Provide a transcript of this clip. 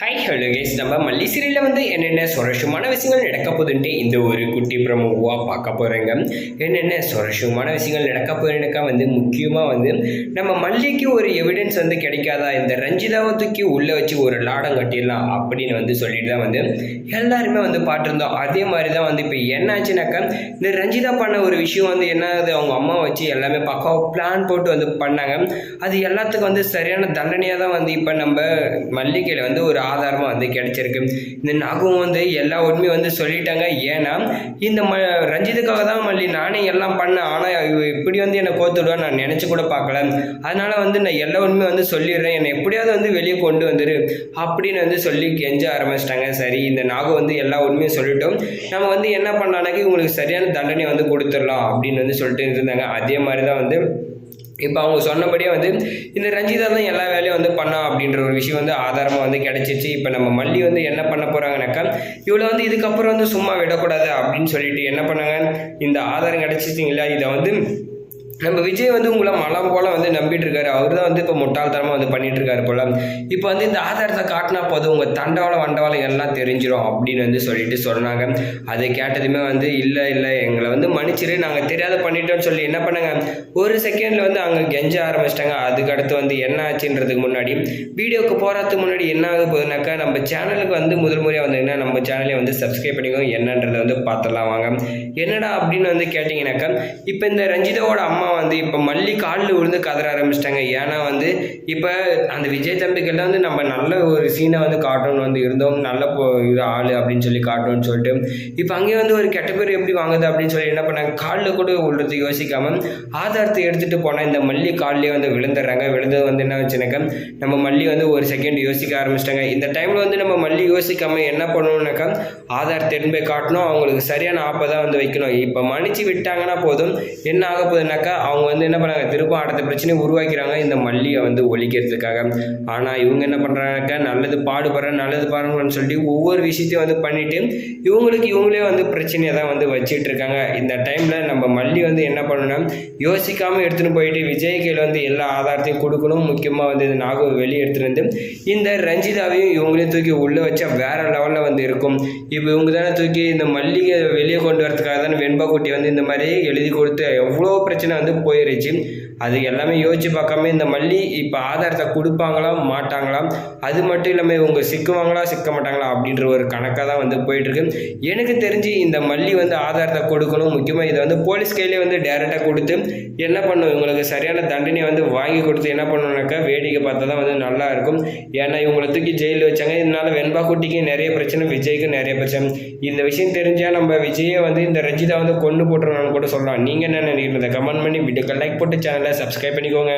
Hi hello case நம்ம மல்லி சீரியலில் வந்து என்னென்ன சுரட்சமான விஷயங்கள் நடக்க போதுன்ட்டு இந்த ஒரு குட்டி பிரமுவாக பார்க்க போகிறேங்க என்னென்ன சுரட்சமான விஷயங்கள் நடக்க போகிறேன்னாக்கா வந்து முக்கியமாக வந்து நம்ம மல்லிக்கு ஒரு எவிடன்ஸ் வந்து கிடைக்காதா? இந்த ரஞ்சிதாவை தூக்கி உள்ளே வச்சு ஒரு லாடம் கட்டிடலாம் அப்படின்னு வந்து சொல்லிட்டு தான் வந்து எல்லாருமே வந்து பார்த்துருந்தோம். அதே மாதிரி தான் வந்து இப்போ என்ன ஆச்சுனாக்கா இந்த ரஞ்சிதா பண்ண ஒரு விஷயம் வந்து என்ன அவங்க அம்மா வச்சு எல்லாமே பக்காவாக பிளான் போட்டு வந்து பண்ணாங்க. அது எல்லாத்துக்கும் வந்து சரியான தண்டனையாக தான் வந்து இப்போ நம்ம மல்லிகையில் வந்து ஒரு ஆதாரமாக வந்து கிடைச்சிருக்கு. இந்த நாகும் வந்து எல்லா உண்மையும் வந்து சொல்லிட்டாங்க. ஏன்னா இந்த ம ரஞ்சித்துக்காக தான் மல்லி நானே எல்லாம் பண்ணேன். ஆனால் இப்படி வந்து என்னை கோத்துடுவேன் நான் நினச்சி கூட பார்க்கல. அதனால் வந்து நான் எல்லா உண்மையும் வந்து சொல்லிடுறேன். என்னை எப்படியாவது வந்து வெளியே கொண்டு வந்துரு அப்படின்னு வந்து சொல்லி கெஞ்ச ஆரம்பிச்சிட்டாங்க. சரி இந்த நாகம் வந்து எல்லா உண்மையும் சொல்லிட்டோம். நம்ம வந்து என்ன பண்ணலான்னாக்கி உங்களுக்கு சரியான தண்டனை வந்து கொடுத்துடலாம் அப்படின்னு வந்து சொல்லிட்டு இருந்தாங்க. அதே மாதிரி தான் வந்து இப்போ அவங்க சொன்னபடியே வந்து இந்த ரஞ்சிதா தான் எல்லா வேலையும் வந்து பண்ணா அப்படின்ற ஒரு விஷயம் வந்து ஆதாரமாக வந்து கிடைச்சிச்சு. இப்போ நம்ம மல்லி வந்து என்ன பண்ண போகிறாங்கனாக்கா இவ்வளோ வந்து இதுக்கப்புறம் வந்து சும்மா விடக்கூடாது அப்படின்னு சொல்லிட்டு என்ன பண்ணாங்க? இந்த ஆதாரம் கிடைச்சிச்சிங்களா? இதை வந்து நம்ம விஜய் வந்து உங்களை மலம் போல வந்து நம்பிட்டு இருக்காரு அவர் தான் வந்து இப்போ முட்டாள்தனமாக வந்து பண்ணிட்டு இருக்காரு போல. இப்போ வந்து இந்த ஆதாரத்தை காட்டினா போதும் உங்கள் தண்டவாள வண்டவாளம் எல்லாம் தெரிஞ்சிடும் அப்படின்னு வந்து சொல்லிட்டு சொன்னாங்க. அதை கேட்டதுமே வந்து இல்லை இல்லை எங்களை வந்து மன்னிச்சிரு நாங்கள் தெரியாத பண்ணிட்டோம்னு சொல்லி என்ன பண்ணாங்க? ஒரு செகண்டில் வந்து அங்கே கெஞ்ச ஆரம்பிச்சிட்டாங்க. அதுக்கடுத்து வந்து என்ன ஆச்சுன்றதுக்கு முன்னாடி வீடியோக்கு போகிறதுக்கு முன்னாடி என்ன ஆக போகுதுனாக்கா நம்ம சேனலுக்கு வந்து முதல் முறையாக வந்தீங்கன்னா நம்ம சேனலை வந்து சப்ஸ்கிரைப் பண்ணிக்கோங்க. என்னன்றதை வந்து பார்த்துடலாம் வாங்க. என்னடா அப்படின்னு வந்து கேட்டிங்கனாக்கா இப்போ இந்த ரஞ்சிதாவோட அம்மா வந்து இப்போ மல்லி காலில் விழுந்து கதற ஆரம்பிச்சிட்டாங்க. ஏன்னா வந்து இப்போ அந்த விஜய் தம்பிக்கெல்லாம் வந்து நம்ம நல்ல ஒரு சீனை வந்து காட்டணும்னு வந்து இருந்தோம். நல்ல போ இது ஆள் அப்படின்னு சொல்லி காட்டணும்னு சொல்லிட்டு. இப்போ அங்கேயே வந்து ஒரு கெட்ட பேர் எப்படி வாங்குது அப்படின்னு சொல்லி என்ன பண்ணாங்க? காலில் கூட விழுறது யோசிக்காமல் ஆதாரத்தை எடுத்துகிட்டு போனால் இந்த மல்லி காலிலே வந்து விழுந்துடுறாங்க. விழுந்தது வந்து என்ன வச்சுனாக்கா நம்ம மல்லி வந்து ஒரு செகண்ட் யோசிக்க ஆரம்பிச்சிட்டாங்க. இந்த டைமில் வந்து நம்ம மல்லி யோசிக்காமல் என்ன பண்ணணும்னாக்கா ஆதாரத்தை எடுத்து போய் காட்டணும். அவங்களுக்கு சரியான ஆப்பை தான் வந்து வைக்கணும். இப்போ மன்னிச்சு விட்டாங்கன்னா போதும். என்ன ஆக போகுதுனாக்கா அவங்க வந்து என்ன பண்ணாங்க? திரும்ப அடுத்த பிரச்சனையை உருவாக்கிறாங்க. இந்த மல்லியை வந்து ஒழிக்கிறதுக்காக. ஆனால் இவங்க என்ன பண்ணுறாங்க நல்லது பாடுபடுறேன் நல்லது பாருங்கன்னு சொல்லிட்டு ஒவ்வொரு விஷயத்தையும் வந்து பண்ணிவிட்டு இவங்களுக்கு இவங்களே வந்து பிரச்சனையை தான் வந்து வச்சுட்டு இருக்காங்க இந்த டைமில் நம்ம மல்லி வந்து என்ன பண்ணணும்னா யோசிக்காமல் எடுத்துகிட்டு போயிட்டு விஜய் கையில் வந்து எல்லா ஆதாரத்தையும் கொடுக்கணும். முக்கியமாக வந்து இந்த நாகவை வெளியே எடுத்துகிட்டு வந்து இந்த ரஞ்சிதாவையும் இவங்களையும் தூக்கி உள்ளே வச்சா வேற லெவலில் வந்து இருக்கும். இப்போ இவங்க தானே தூக்கி இந்த மல்லிகை வெளியே கொண்டு வரதுக்காக தானே வெண்பா குட்டி வந்து இந்த மாதிரி எழுதி கொடுத்து எவ்வளோ பிரச்சனை வந்து போயிருச்சு. அது எல்லாமே யோசிச்சு பார்க்காம இந்த மல்லி இப்போ ஆதாரத்தை கொடுப்பாங்களா? மாட்டாங்களா? அது மட்டும் இல்லாமல் இவங்க சிக்குவாங்களா? சிக்க மாட்டாங்களா? அப்படின்ற ஒரு கணக்காக தான் வந்து போயிட்டுருக்கு. எனக்கு தெரிஞ்சு இந்த மல்லி வந்து ஆதாரத்தை கொடுக்கணும். முக்கியமாக இதை வந்து போலீஸ் கையிலே வந்து டேரெக்டாக கொடுத்து என்ன பண்ணும்? இவங்களுக்கு சரியான தண்டனையை வந்து வாங்கி கொடுத்து என்ன பண்ணணுனாக்கா வேடிக்கை பார்த்தா தான் வந்து நல்லா இருக்கும். ஏன்னா இவங்களை தூக்கி ஜெயிலில் வச்சாங்க. இதனால வெண்பா குட்டிக்கு நிறைய பிரச்சனை விஜய்க்கு நிறைய பிரச்சனை. இந்த விஷயம் தெரிஞ்சால் நம்ம விஜயை வந்து இந்த ரஞ்சிதா வந்து கொண்டு போட்டுருவான்னு கூட சொல்லலாம். நீங்கள் என்ன நினைக்கிறீங்க? கமெண்ட் பண்ணி வீடியோக்கு லைக் போட்டு சேனலை சப்ஸ்கிரைப் பண்ணிக்கோங்க.